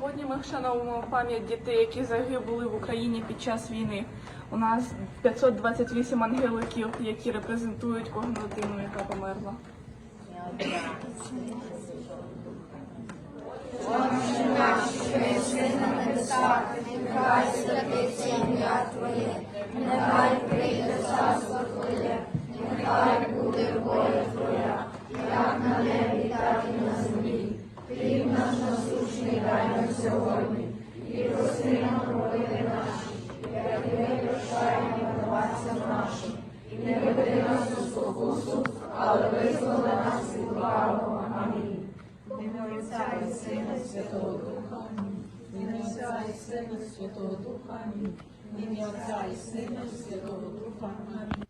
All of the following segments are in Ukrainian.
Сьогодні ми вшановуємо пам'ять дітей, які загинули в Україні під час війни. У нас 528 ангеликів, які репрезентують кожну дитину, яка померла. Ім'я Отця і Сина Святого Духа. Амінь. Ім'я Отця і Сина Святого Духа. Амінь. Ім'я Отця і Сина Святого Духа. Амінь.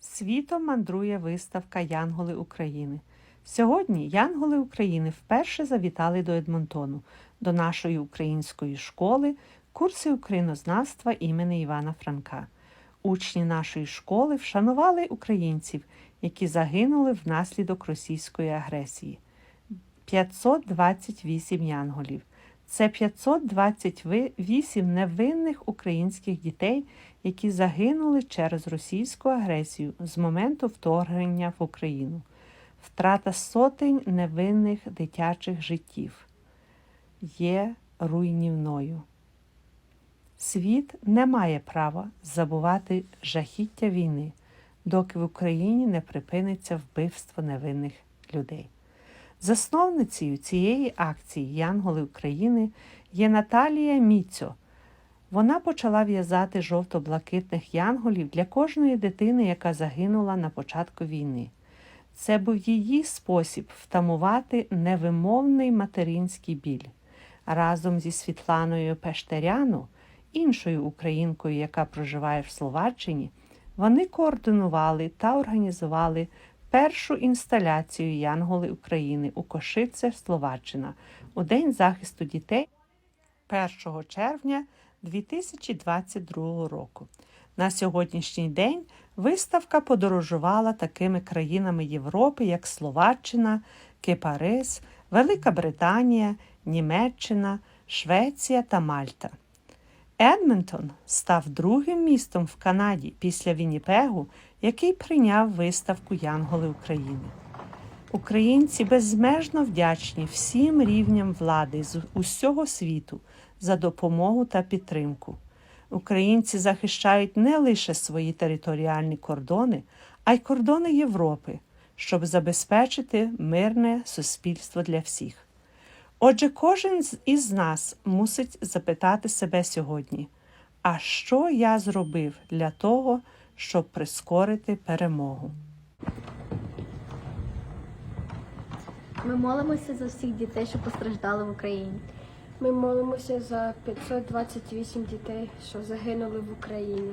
Світом мандрує виставка Янголи України. Сьогодні Янголи України вперше завітали до Едмонтону, до нашої української школи, курси українознавства імені Івана Франка. Учні нашої школи вшанували українців, які загинули внаслідок російської агресії. 528 янголів. Це 528 невинних українських дітей, які загинули через російську агресію з моменту вторгнення в Україну. Втрата сотень невинних дитячих життів є руйнівною. Світ не має права забувати жахіття війни, доки в Україні не припиниться вбивство невинних людей. Засновницею цієї акції Янголи України є Наталія Міцьо. Вона почала в'язати жовто-блакитних янголів для кожної дитини, яка загинула на початку війни. Це був її спосіб втамувати невимовний материнський біль. Разом зі Світланою Пештеряну, іншою українкою, яка проживає в Словаччині, вони координували та організували першу інсталяцію Янголи України у Кошице, Словаччина у День захисту дітей 1 червня 2022 року. На сьогоднішній день виставка подорожувала такими країнами Європи, як Словаччина, Кипарис, Велика Британія, Німеччина, Швеція та Мальта. Едмонтон став другим містом в Канаді після Вінніпегу, який прийняв виставку Янголи України. Українці безмежно вдячні всім рівням влади з усього світу за допомогу та підтримку. Українці захищають не лише свої територіальні кордони, а й кордони Європи, щоб забезпечити мирне суспільство для всіх. Отже, кожен із нас мусить запитати себе сьогодні, а що я зробив для того, щоб прискорити перемогу? Ми молимося за всіх дітей, що постраждали в Україні. Ми молимося за 528 дітей, що загинули в Україні.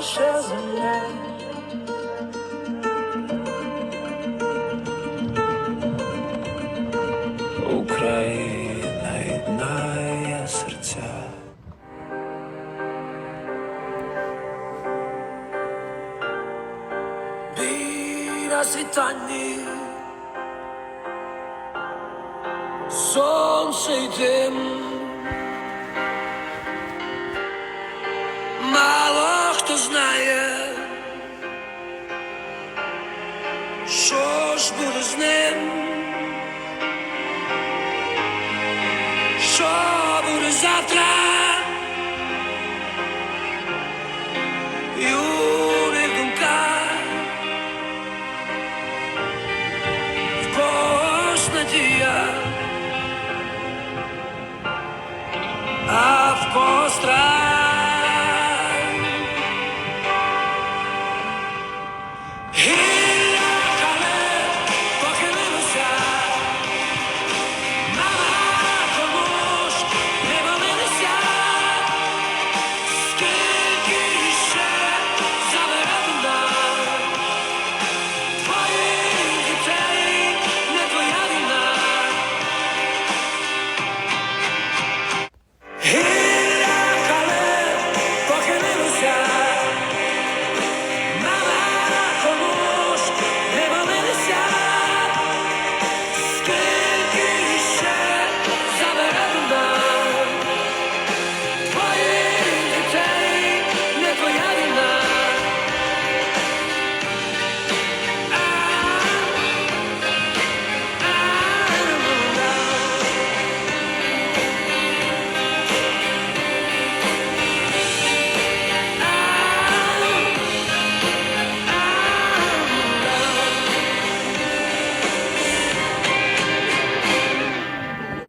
наша земля. Україна єднає серця. Біля світанні сонце й хто знає, что ж будет с ним, что будет завтра, і у в когось а в когось.